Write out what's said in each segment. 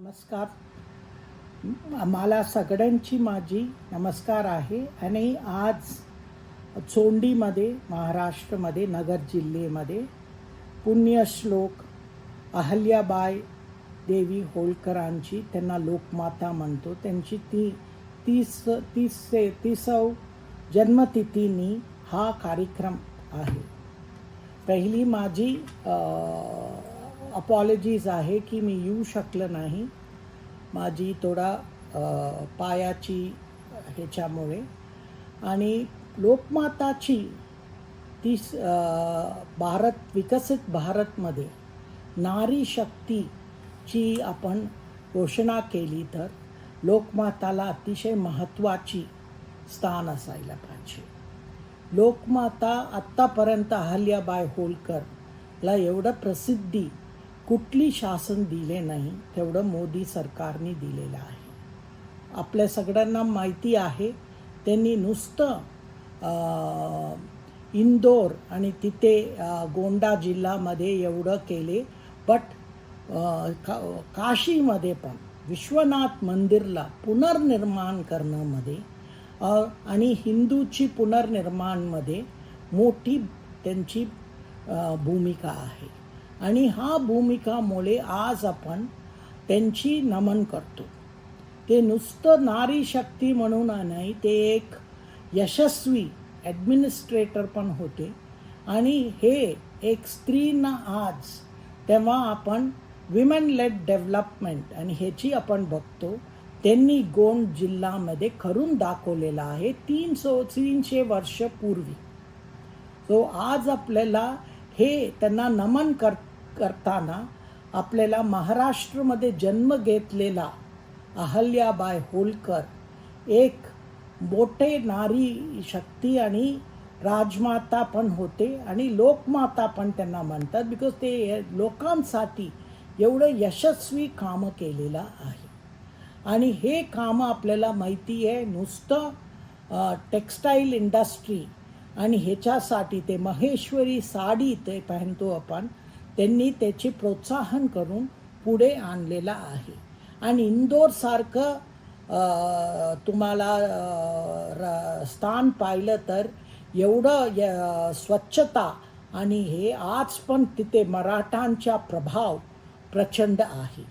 नमस्कार. मला सगळ्यांची माझी नमस्कार आहे आणि आज चोंडीमध्ये महाराष्ट्रमध्ये नगर जिल्ह्यामध्ये पुण्यश्लोक अहल्याबाई देवी होळकरांची त्यांना लोकमाता म्हणतो. त्यांची ती तीस तीस तीसव जन्मतिथीनी हा कार्यक्रम आहे. पहिली माझी अपॉलॉजीज आहे की मी येऊ शकलं नाही. माझी थोडा पायाची ह्याच्यामुळे. आणि लोकमाताची ती भारत विकसित भारतमध्ये नारी शक्तीची आपण घोषणा केली तर लोकमाताला अतिशय महत्त्वाची स्थान असायला पाहिजे. लोकमाता आत्तापर्यंत अहल्याबाई होळकरला एवढं प्रसिद्धी कुठली शासन दिले नाही तेवढं मोदी सरकारने दिलेलं आहे. आपल्या सगळ्यांना माहिती आहे त्यांनी नुसतं इंदोर आणि तिथे गोंडा जिल्ह्यामध्ये एवढं केले बट का काशीमध्ये पण विश्वनाथ मंदिरला पुनर्निर्माण करण्यामध्ये आणि हिंदूची पुनर्निर्माणमध्ये मोठी त्यांची भूमिका आहे. आणि हा भूमिकामुळे आज आपण त्यांची नमन करतो. ते नुसतं नारी शक्ती म्हणून नाही ते एक यशस्वी ॲडमिनिस्ट्रेटर पण होते. आणि हे एक स्त्रींना आज तेव्हा आपण विमेन लेड डेव्हलपमेंट आणि ह्याची आपण बघतो त्यांनी गोंड जिल्ह्यामध्ये करून दाखवलेलं आहे तीन सो तीनशे वर्ष पूर्वी. सो आज आपल्याला हे त्यांना नमन कर करताना आपल्याला महाराष्ट्रमध्ये जन्म घेतलेला अहल्याबाई होलकर एक मोठे नारी शक्ती आणि राजमाता पण होते आणि लोकमाता पण त्यांना म्हणतात बिकॉज ते लोकांसाठी एवढं यशस्वी कामं केलेलं आहे. आणि हे कामं आपल्याला माहिती आहे नुसतं टेक्स्टाईल इंडस्ट्री आणि ह्याच्यासाठी ते महेश्वरी साडी ते पाहतो आपण. त्यांनी त्याचे प्रोत्साहन करून पुढे आणलेलं आहे. आणि इंदोरसारखं तुम्हाला र- स्थान पाहिलं तर एवढं य- स्वच्छता आणि हे आज पण तिथे मराठांचा प्रभाव प्रचंड आहे.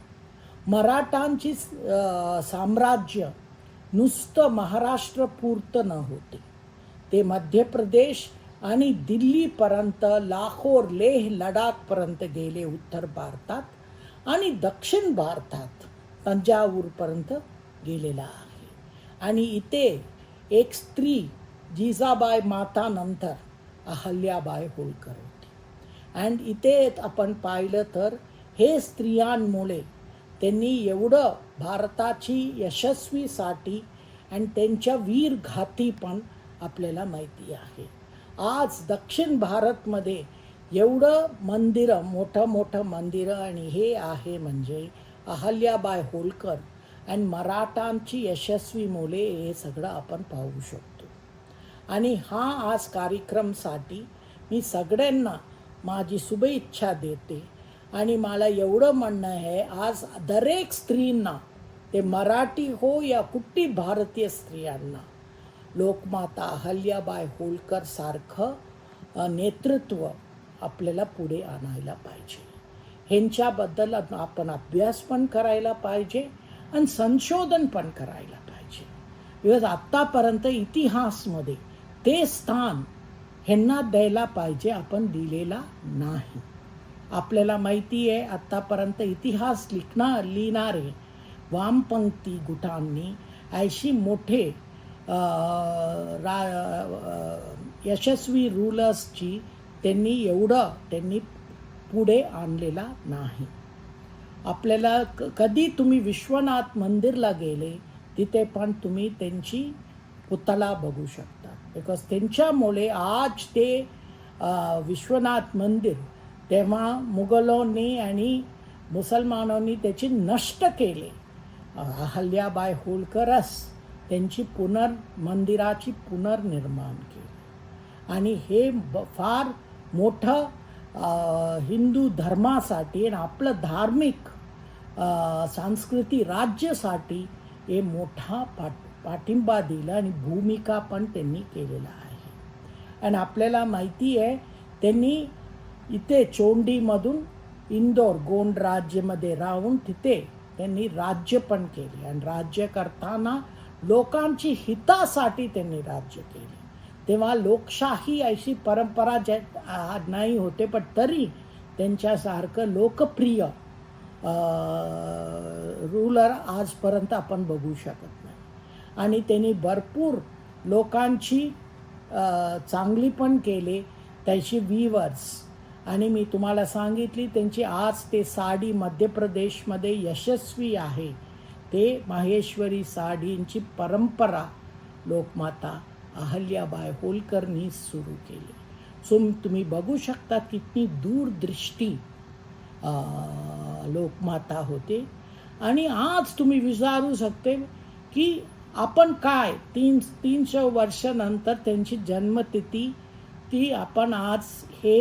मराठांची साम्राज्य नुसतं महाराष्ट्रपुरतं न होते. ते मध्य प्रदेश आणि दिल्लीपर्यंत लाहोर लेह लडाखपर्यंत गेले उत्तर भारतात आणि दक्षिण भारतात तंजावूरपर्यंत गेलेला आहे. आणि इथे एक स्त्री जिजाबाई मातानंतर अहल्याबाई होळकर होती. अँड इथे आपण पाहिलं तर हे स्त्रियांमुळे त्यांनी एवढं भारताची यशस्वीसाठी आणि त्यांच्या वीरघाती पण आपल्याला माहिती आहे. आज दक्षिण भारतमध्ये एवढं मंदिरं मोठं मोठं मंदिरं आणि हे आहे म्हणजे अहल्याबाय होलकर आणि मराठांची यशस्वी मुले हे सगळं आपण पाहू शकतो. आणि हा आज कार्यक्रमसाठी मी सगळ्यांना माझी शुभेच्छा देते आणि मला एवढं म्हणणं आहे आज दरेक स्त्रींना ते मराठी हो या कुठली भारतीय स्त्रियांना लोकमाता अहल्याबाय होळकर सारखं नेतृत्व आपल्याला पुढे आणायला पाहिजे. ह्यांच्याबद्दल आपण अभ्यास पण करायला पाहिजे आणि संशोधन पण करायला पाहिजे. बिकॉज आत्तापर्यंत इतिहासमध्ये ते स्थान ह्यांना द्यायला पाहिजे आपण दिलेला नाही. आपल्याला माहिती आहे आत्तापर्यंत इतिहास लिखणार लिहिणारे वामपंक्ती गुटांनी ऐशी मोठे रा यशस्वी रूलर्सची त्यांनी एवढं त्यांनी पुढे आणलेला नाही. आपल्याला क कधी तुम्ही विश्वनाथ मंदिरला गेले तिथे पण तुम्ही त्यांची पुतला बघू शकता. बिकॉज त्यांच्यामुळे आज ते विश्वनाथ मंदिर तेव्हा मुघलांनी आणि मुसलमानांनी त्याची नष्ट केले. अहल्याबाई होळकरस त्यांची पुनर् मंदिराची पुनर्निर्माण केली. आणि हे ब फार मोठं हिंदू धर्मासाठी आणि आपलं धार्मिक सांस्कृतिक राज्यासाठी हे मोठा पाठ पाठिंबा दिला आणि भूमिका पण त्यांनी केलेला आहे. आणि आपल्याला माहिती आहे त्यांनी इथे चोंडीमधून इंदोर गोंड राज्यमध्ये राहून तिथे त्यांनी राज्य पण केले. आणि राज्य करताना लोकांची हितासाठी त्यांनी राज्य केले. तेव्हा लोकशाही अशी परंपरा ज्या नाही होते पण तरी त्यांच्यासारखं लोकप्रिय रूलर आजपर्यंत आपण बघू शकत नाही. आणि त्यांनी भरपूर लोकांची चांगली पण केले त्याची व्हीवर्स आणि मी तुम्हाला सांगितली त्यांची आज ते साडी मध्य प्रदेशमध्ये यशस्वी आहे. ते माहेश्वरी साडींची परंपरा लोकमाता अहल्याबाई होलकरनी सुरू केली. सो तुम्ही बघू शकता किती दूरदृष्टी लोकमाता होते. आणि आज तुम्ही विचारू शकते की आपण काय तीन तीनशे वर्षानंतर त्यांची जन्मतिथी ती आपण आज हे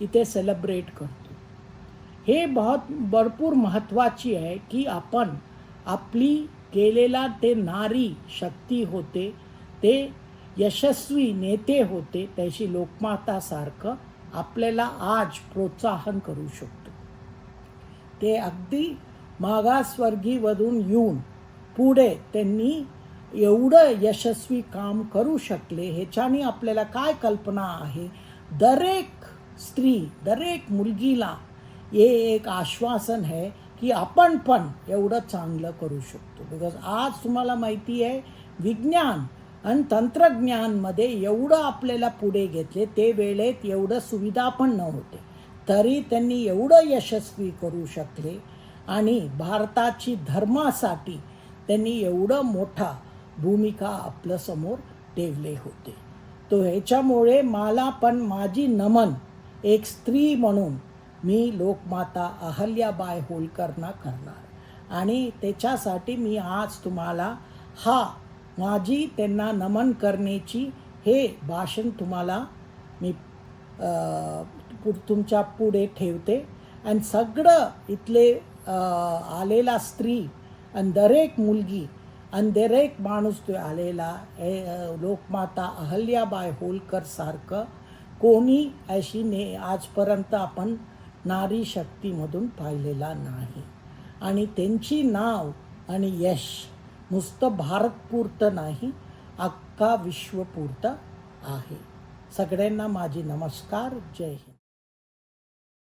इथे सेलिब्रेट करतो. हे बहुत भरपूर महत्त्वाची आहे की आपण आपली केलेला ते नारी शक्ती होते ते यशस्वी नेते होते त्याशी लोकमातासारखं आपल्याला आज प्रोत्साहन करू शकतो. ते अगदी मागासवर्गीमधून येऊन पुढे त्यांनी एवढं यशस्वी काम करू शकले ह्याच्याने आपल्याला काय कल्पना आहे? दरेक स्त्री दरेक मुलगीला हे एक आश्वासन आहे की आपण पण एवढं चांगलं करू शकतो. बिकॉज आज तुम्हाला माहिती आहे विज्ञान आणि तंत्रज्ञानमध्ये एवढं आपल्याला पुढे घेतले ते वेळेत एवढं सुविधा पण नव्हते. तरी त्यांनी एवढं यशस्वी करू शकले आणि भारताची धर्मासाठी त्यांनी एवढं मोठा भूमिका आपल्यासमोर ठेवले होते. तो ह्याच्यामुळे मला पण माझी नमन एक स्त्री म्हणून मी लोकमाता अहल्याबाय होळकरना करणार. आणि त्याच्यासाठी मी आज तुम्हाला हा माझी त्यांना नमन करण्याची हे भाषण तुम्हाला मी पु- तुमच्यापुढे ठेवते. आणि सगळं इथले आलेला स्त्री आणि दरेक मुलगी आणि दरेक माणूस तो आलेला हे लोकमाता अहल्याबाय होलकर सारखं कोणी अशी ने आजपर्यंत आपण नारी शक्तीमधून पाहिलेला नाही. आणि त्यांची नाव आणि यश नुसतं भारतपुरतं नाही अख्खा विश्वपुरतं आहे. सगळ्यांना माझी नमस्कार. जय हिंद.